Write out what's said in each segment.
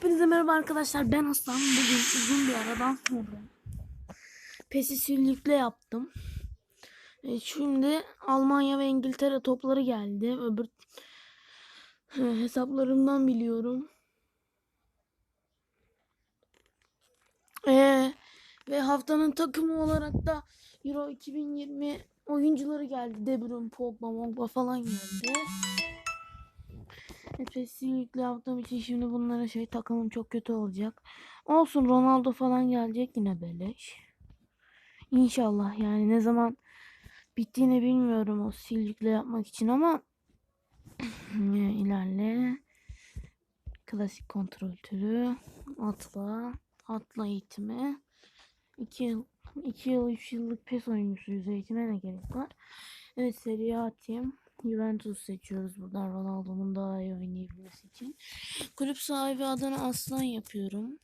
Hepinize merhaba arkadaşlar. Ben Aslan. Bugün uzun bir aradan sonra PES'i sülükle yaptım. E, şimdi Almanya ve İngiltere topları geldi. Öbür e, hesaplarımdan biliyorum. E, ve haftanın takımı olarak da Euro 2020 oyuncuları geldi. De Bruyne, Pogba, Mogba falan geldi. Kesinlikle yaptığım için şimdi bunlara şey takımım çok kötü olacak. Olsun Ronaldo falan gelecek yine beleş. İnşallah yani ne zaman bittiğini bilmiyorum o silcikle yapmak için ama ilerle. Klasik kontrol türü. Atla. Atla eğitimi. 2 yıl 2 yıl 3 yıllık pes oyuncusuyuz eğitime ne gerek var? Evet Serie A atayım. Juventus seçiyoruz buradan Ronaldo'nun daha iyi oynayabilmesi için. Kulüp sahibi adına Aslan yapıyorum.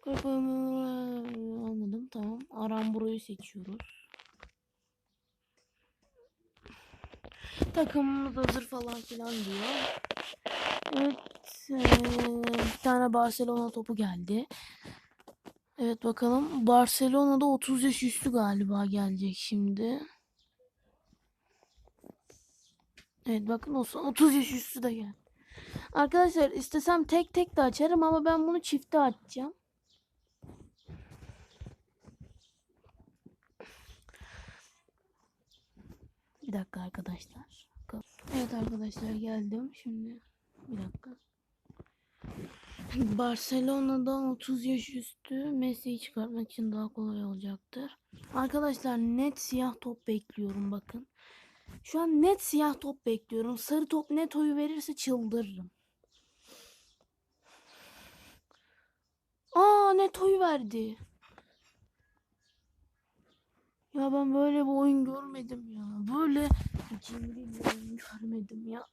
Kulüp almadım tamam. Aramburo'yu seçiyoruz. Takımımız hazır falan filan diyor. Evet. eee, bir tane Barcelona topu geldi. Evet bakalım. Barcelona'da 30 yaş üstü galiba gelecek şimdi. Evet bakın olsun 30 yaş üstü de geldi. Arkadaşlar istesem tek tek de açarım ama ben bunu çifte açacağım. Bir dakika arkadaşlar. Evet arkadaşlar geldim. Şimdi bir dakika. Barcelona'dan 30 yaş üstü Messi'yi çıkartmak için daha kolay olacaktır. Arkadaşlar net siyah top bekliyorum bakın. Şu an net siyah top bekliyorum. Sarı top net oyu verirse çıldırırım. Aa net oyu verdi. Ya ben böyle bir oyun görmedim ya. Böyle cimri bir oyun görmedim ya.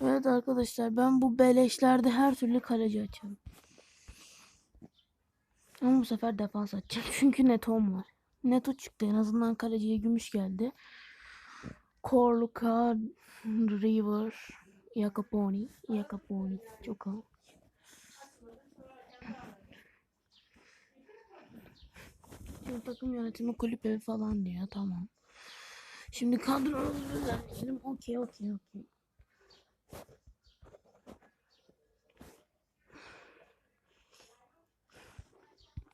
Evet arkadaşlar ben bu beleşlerde her türlü kaleci açarım. Ama bu sefer defans açacağım. Çünkü Netom var. Neto çıktı en azından kaleciye gümüş geldi. Corluka, River, Yakaponi. Yakaponi çok havalı. Şimdi takım yönetimi kulüp falan diyor tamam. Şimdi kadromuzu düzenleyelim. Okey okey okey.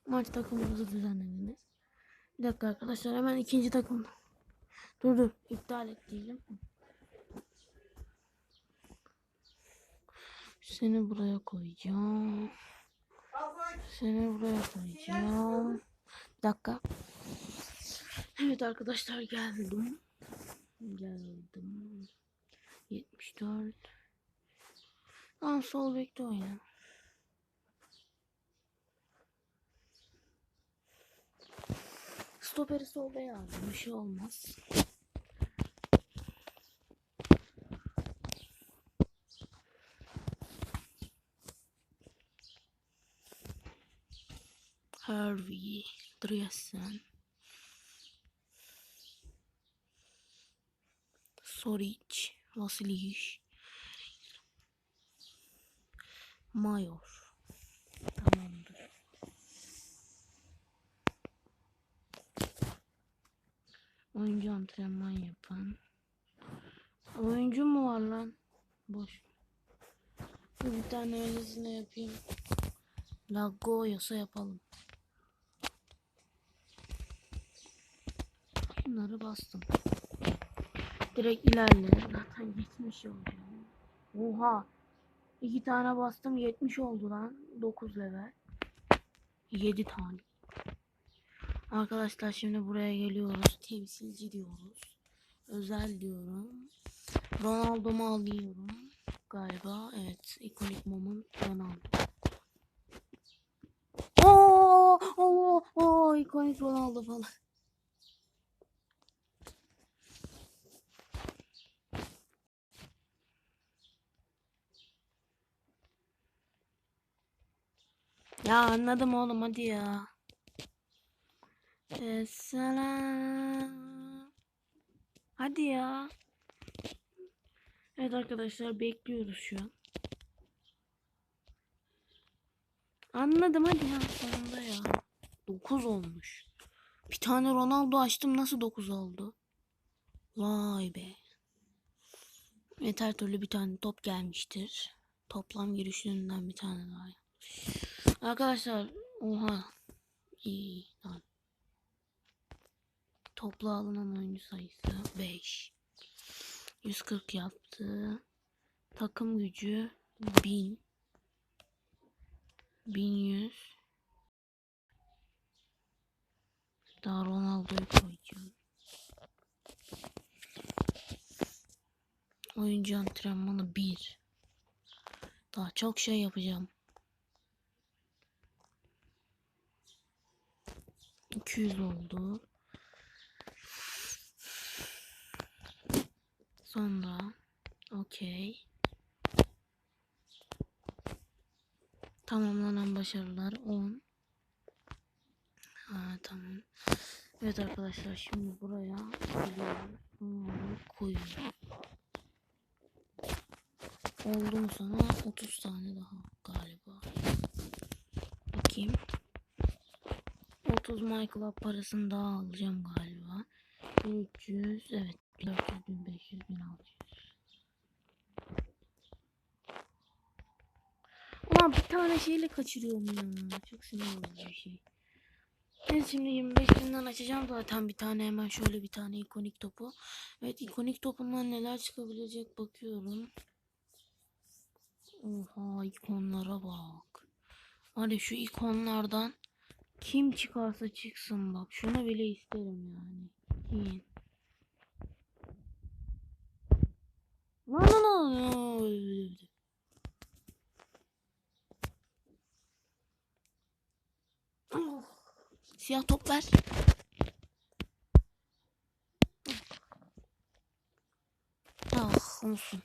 Maç takımımızı düzenlediniz. Bir dakika arkadaşlar hemen ikinci takım. Dur dur iptal et diyelim. Seni buraya koyacağım. Seni buraya koyacağım. Bir dakika. Evet arkadaşlar geldim. Geldim. 74. Tamam sol bekte oyna. Stoperi solda yazdım. Bir şey olmaz. Harvey, Dresen, Soric, Vasilic, Mayor. Tamamdır. Oyuncu antrenman yapan. Oyuncu mu var lan? Boş. Bir tane öylesine yapayım. Lago yasa yapalım. Bunları bastım. Direkt ilerle. Zaten 70 oldu. Oha. İki tane bastım 70 oldu lan. 9 level. 7 tane. Arkadaşlar şimdi buraya geliyoruz. Temsilci diyoruz. Özel diyorum. Ronaldo'mu alıyorum. Galiba evet. ikonik moment Ronaldo. Oo, oo, oo, ikonik Ronaldo falan. Ya anladım oğlum hadi ya. Selam. Hadi ya. Evet arkadaşlar bekliyoruz şu an. Anladım hadi ya sonunda ya. 9 olmuş. Bir tane Ronaldo açtım nasıl 9 oldu? Vay be. Evet türlü bir tane top gelmiştir. Toplam girişlerinden bir tane daha. Arkadaşlar oha. İyi lan. Toplu alınan oyuncu sayısı 5. 140 yaptı. Takım gücü 1000. 1100. Daha Ronaldo'yu koyacağım. Oyuncu antrenmanı 1. Daha çok şey yapacağım. 200 oldu. Sonra okey. Tamamlanan başarılar 10. Ha tamam. Evet arkadaşlar şimdi buraya. Bunları koyuyorum. Oldu mu sana 30 tane daha galiba. Bakayım. 30 Michael parasını daha alacağım galiba. 300 evet 400 1500 1600. Ulan bir tane şeyle kaçırıyorum ya. Çok sinir bozucu bir şey. Ben şimdi 25 binden açacağım zaten bir tane hemen şöyle bir tane ikonik topu. Evet ikonik topundan neler çıkabilecek bakıyorum. Oha ikonlara bak. Hadi şu ikonlardan kim çıkarsa çıksın bak. Şunu bile isterim yani. Yiyin. Lan lan lan. Siyah top ver. Ah olsun.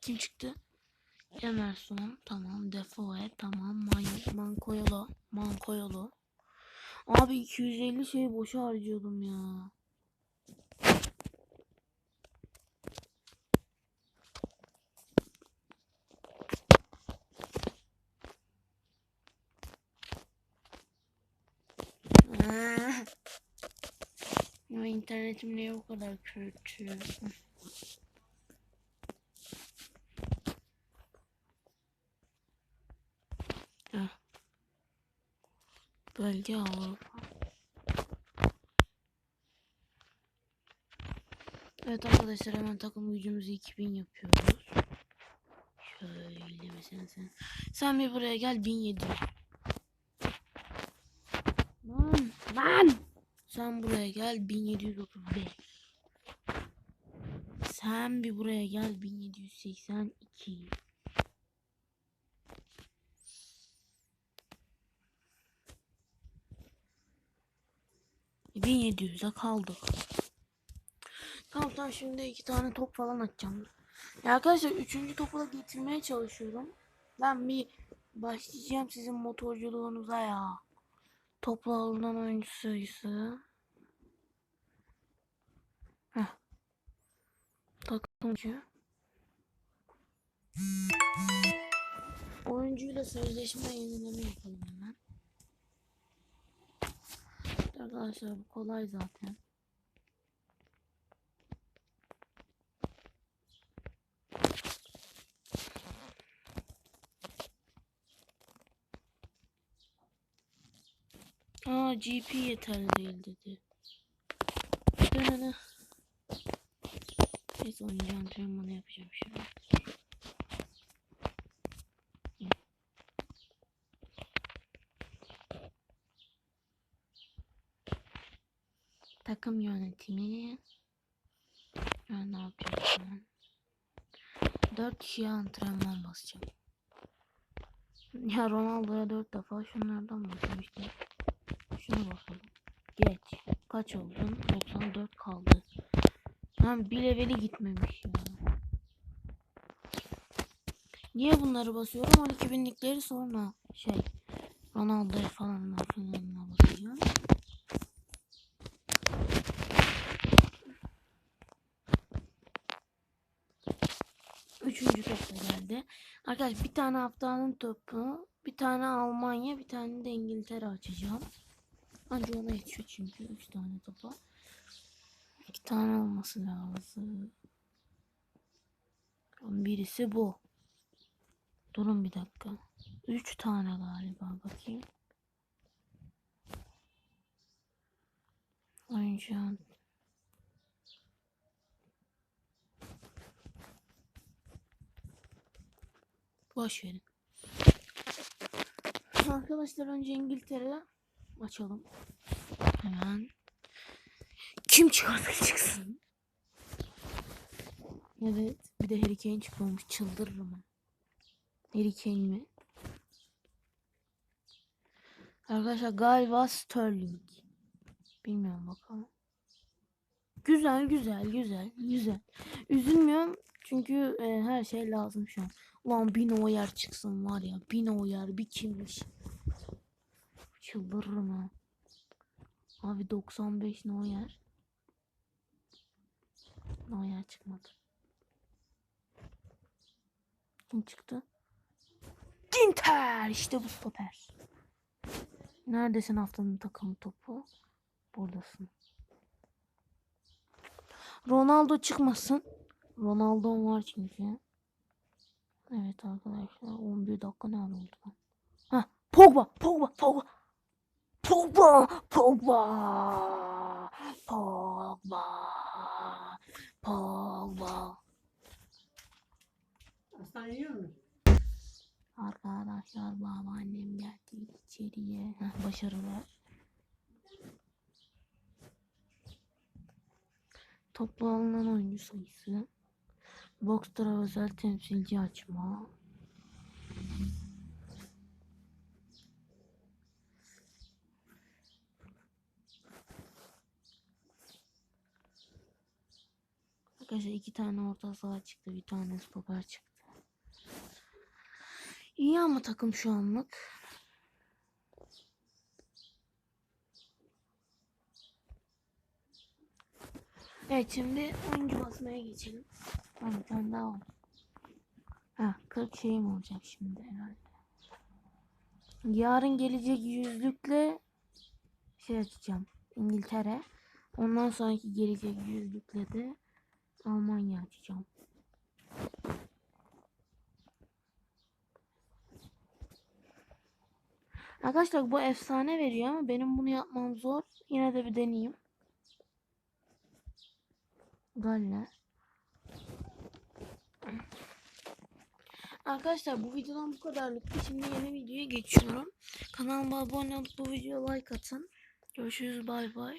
Kim çıktı? Emerson tamam. Defoe tamam. Man Mankoyolo. Mankoyolo. Abi 250 şey boşa harcıyordum ya. Ya internetim niye bu kadar kötü? Ah. Bölge Avrupa. Evet arkadaşlar hemen takım gücümüzü 2000 yapıyoruz. Şöyle mesela sen. Sen bir buraya gel 1700. Lan lan. Sen buraya gel 1735. Sen bir buraya gel 1782. E, 1700'e kaldık. Tamam tamam şimdi iki tane top falan atacağım. Ya arkadaşlar üçüncü topu da getirmeye çalışıyorum. Ben bir başlayacağım sizin motorculuğunuza ya. Topla alınan oyuncu sayısı. Heh. Takımcı. Oyuncuyla sözleşme yenileme yapalım hemen. Arkadaşlar bu kolay zaten. Aa GP yeterli değil dedi. Neyse oyuncu antrenmanı yapacağım şimdi. Takım yönetimi. Ben ne yapacağım şu an? 4 kişiye antrenman basacağım. Ya Ronaldo'ya 4 defa şunlardan işte. Şuna bakalım. Geç. Kaç oldun? 94 kaldı. Tam bir leveli gitmemiş ya. Niye bunları basıyorum? 12 binlikleri sonra şey Ronaldo'ya falan filanına basacağım. Üçüncü top da geldi. Arkadaşlar bir tane haftanın topu, bir tane Almanya, bir tane de İngiltere açacağım. Anca ona yetişiyor çünkü üç tane topa. İki tane olması lazım. Birisi bu. Durun bir dakika. Üç tane galiba bakayım. Oyuncu Boş verin. Arkadaşlar önce İngiltere açalım. Hemen. Kim çıkarsa çıksın. Evet. Bir de Harry Kane çıkmamış. Çıldırırım ben. Harry Kane mi? Arkadaşlar galiba Sterling. Bilmiyorum bakalım. Güzel güzel güzel güzel. Üzülmüyorum çünkü e, her şey lazım şu an. Ulan bin o yer çıksın var ya. Bin o yer bir kimmiş. Çıldırırım ha. Abi 95 no yer. No yer çıkmadı. Kim çıktı? Ginter işte bu stoper. Neredesin haftanın takımı topu? Buradasın. Ronaldo çıkmasın. Ronaldo var çünkü. Evet arkadaşlar 11 dakika ne oldu lan? Ha Pogba Pogba Pogba Pogba Pogba Pogba Pogba Aslan yiyor musun? Arkadaşlar babaannem geldi içeriye. Heh, başarılar. Toplu alınan oyuncu sayısı. Boxtra özel temsilci açma. Arkadaşlar iki tane orta saha çıktı. Bir tane stoper çıktı. İyi ama takım şu anlık. Evet şimdi oyuncu basmaya geçelim. Ha, bir daha var. Ha 40 şeyim olacak şimdi herhalde. Yarın gelecek yüzlükle şey açacağım. İngiltere. Ondan sonraki gelecek yüzlükle de Almanya açacağım. Arkadaşlar bu efsane veriyor ama benim bunu yapmam zor. Yine de bir deneyeyim. Galler. Arkadaşlar bu videodan bu kadarlıktı. Şimdi yeni videoya geçiyorum. Kanalıma abone olup bu videoya like atın. Görüşürüz bay bay.